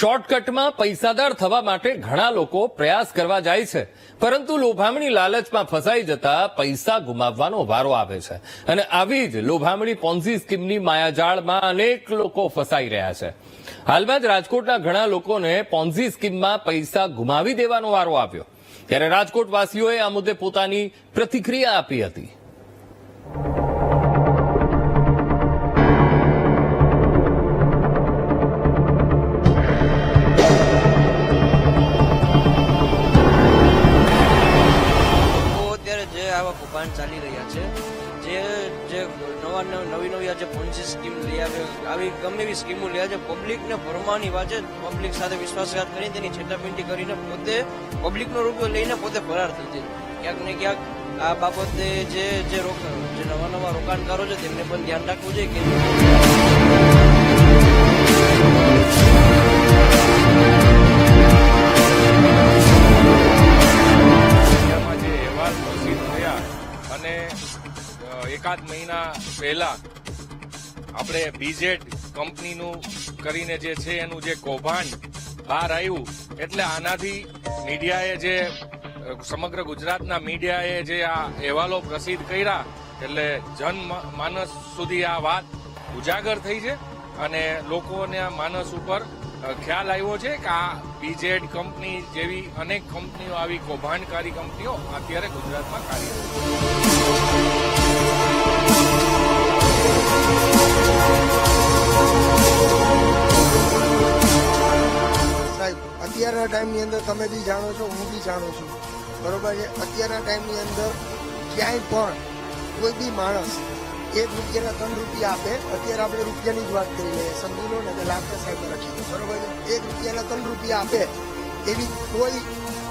શોર્ટકટમાં પૈસાદાર થવા માટે ઘણા લોકો પ્રયાસ કરવા જાય છે. પરંતુ લોભામણી લાલચમાં ફસાઈ જતા પૈસા ગુમાવવાનો વારો આવે છે. અને આવી જ લોભામણી પોન્ઝી સ્કીમની માયાજાળમાં અનેક લોકો ફસાઈ રહ્યા છે. હાલમાં જ રાજકોટના ઘણા લોકોને પોન્ઝી સ્કીમમાં પૈસા ગુમાવી દેવાનો વારો આવ્યો. ત્યારે રાજકોટવાસીઓએ આ મુદ્દે પોતાની પ્રતિક્રિયા આપી હતી. આવા કૌભાંડ ચાલી રહ્યા છે. જે જે નવા, નવ- નવી આ જે પોન્સી સ્કીમ લઈ આવે, આવી ગમે એવી સ્કીમો લઈ આવે છે પબ્લિકને ભરમાની વાંચે પબ્લિક સાથે વિશ્વાસઘાત કરીને તેની છેતરપિંડી કરીને પોતે પબ્લિકનો રૂપિયો લઈને પોતે ફરાર થઈ જાય. ક્યાંક ને ક્યાંક આ બાબતે જે જે રોક, જે નવા નવા રોકાણકારો છે, તેમને પણ ધ્યાન રાખવું જોઈએ કે પ્રસિદ્ધ અને એકાદ મહિના પહેલા આપણે બીજેડ કંપનીનું કરીને જે છે એનું જે કૌભાંડ બહાર આવ્યું, એટલે આનાથી મીડિયાએ જે સમગ્ર ગુજરાતના મીડિયાએ જે આ અહેવાલો પ્રસિદ્ધ કર્યા, એટલે જન માનસ સુધી આ વાત ઉજાગર થઈ છે. અને લોકોને માનસ ઉપર ખ્યાલ આવ્યો છે કે આ બીજેડ કંપની જેવી અનેક કંપનીઓ, આવી કૌભાંડકારી કંપનીઓ અત્યારે ગુજરાતમાં કાર્યરત સાહેબ, અત્યારના ટાઈમની અંદર તમે બી જાણો છો, હું બી જાણું છું. બરોબર છે? અત્યારના ટાઈમની અંદર ક્યાંય પણ કોઈ બી માણસ એક રૂપિયાના ત્રણ રૂપિયા આપે. અત્યારે આપણે રૂપિયાની જ વાત કરી લઈએ. સમજી ને, એટલે લાખના સાહેબ રાખી બરોબર એક રૂપિયાના ત્રણ રૂપિયા આપે. એવી કોઈ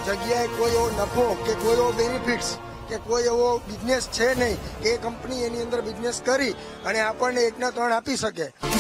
જગ્યાએ કોઈ એવો નફો કે કોઈ એવો બેનિફિટ્સ કે કોઈ એવો બિઝનેસ છે નહીં કે એ કંપની એની અંદર બિઝનેસ કરી અને આપણને એકના ત્રણ આપી શકે.